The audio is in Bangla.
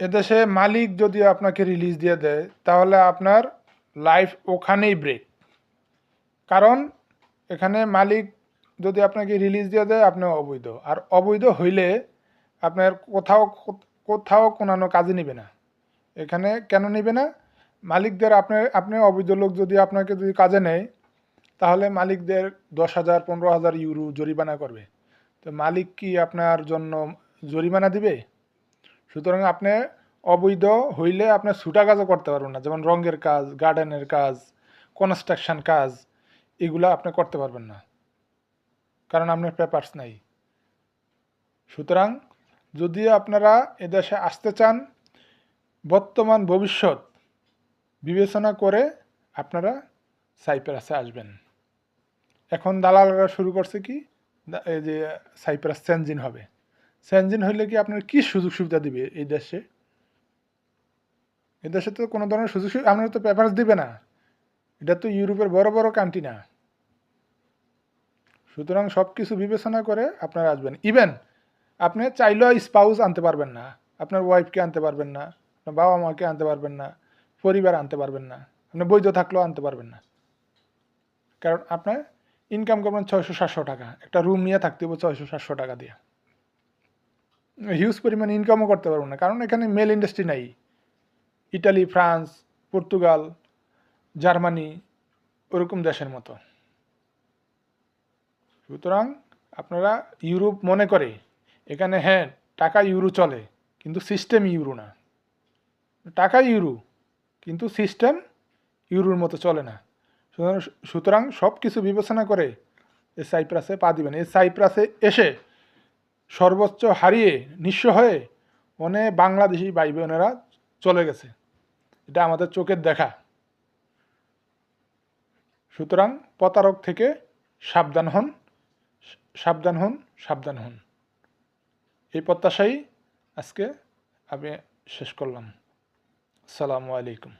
এদেশে মালিক যদি আপনাকে রিলিজ দিয়ে দেয়, তাহলে আপনার লাইফ ওখানেই ব্রেক কারণ এখানে মালিক যদি আপনাকে রিলিজ দিয়ে দেয় আপনি অবৈধ। আর অবৈধ হইলে আপনার কোথাও কোথাও কোনো কাজে নিবে না। এখানে কেন নিবে না? মালিকদের আপনার, আপনি অবৈধ লোক যদি আপনাকে যদি কাজে নেয়, তাহলে মালিকদের দশ হাজার, পনেরো হাজার ইউরো জরিমানা করবে। তো মালিক কি আপনার জন্য জরিমানা দিবে? সুতরাং আপনি অবৈধ হইলে আপনি ছুটা কাজও করতে পারবেন না। যেমন রঙের কাজ গার্ডেনের কাজ কনস্ট্রাকশন কাজ, এগুলো আপনি করতে পারবেন না। কারণ আপনার পেপারস নাই। সুতরাং যদি আপনারা এদেশে আসতে চান, বর্তমান ভবিষ্যৎ বিবেচনা করে আপনারা সাইপ্রাসে আসবেন। এখন দালালরা শুরু করছে কি? এই যে সাইপ্রাস সেনজিন হবে। সেনজিন হইলে কি আপনার কি সুযোগ সুবিধা দিবে এই দেশে? এই দেশে তো কোনো ধরনের সুযোগ সুবিধা, আপনার তো পেপারস দিবে না। এটা তো ইউরোপের বড় বড় কান্ট্রি না। সুতরাং সব কিছু বিবেচনা করে আপনারা আসবেন। ইভেন আপনি চাইলেও স্পাউস আনতে পারবেন না, আপনার ওয়াইফকে আনতে পারবেন না, আপনার বাবা মাকে আনতে পারবেন না, পরিবার আনতে পারবেন না, আপনি বৈধ থাকলেও আনতে পারবেন না। কারণ আপনার ইনকাম করবেন ছয়শো সাতশো টাকা, একটা রুম নিয়ে থাকতে হবে ছয়শো সাতশো টাকা দিয়ে। হিউজ পরিমাণ ইনকামও করতে পারব না। কারণ এখানে মেল ইন্ডাস্ট্রি নাই। ইটালি, ফ্রান্স, পর্তুগাল, জার্মানি ওরকম দেশের মতো। সুতরাং আপনারা ইউরোপ মনে করে, এখানে হ্যাঁ টাকা ইউরো চলে, কিন্তু সিস্টেম ইউরো না। টাকা ইউরো, কিন্তু সিস্টেম ইউরোর মতো চলে না। সুতরাং সব কিছু বিবেচনা করে এই সাইপ্রাসে পা দিবেন। এই সাইপ্রাসে এসে সর্বোচ্চ হারিয়ে নিঃস্ব হয়ে অনেক বাংলাদেশি ভাই বোনেরা চলে গেছে। এটা আমাদের চোখের দেখা। সুতরাং প্রতারক থেকে সাবধান হন সাবধান হন সাবধান হন। এই প্রত্যাশাই আজকে আমি শেষ করলাম। আসসালামু আলাইকুম।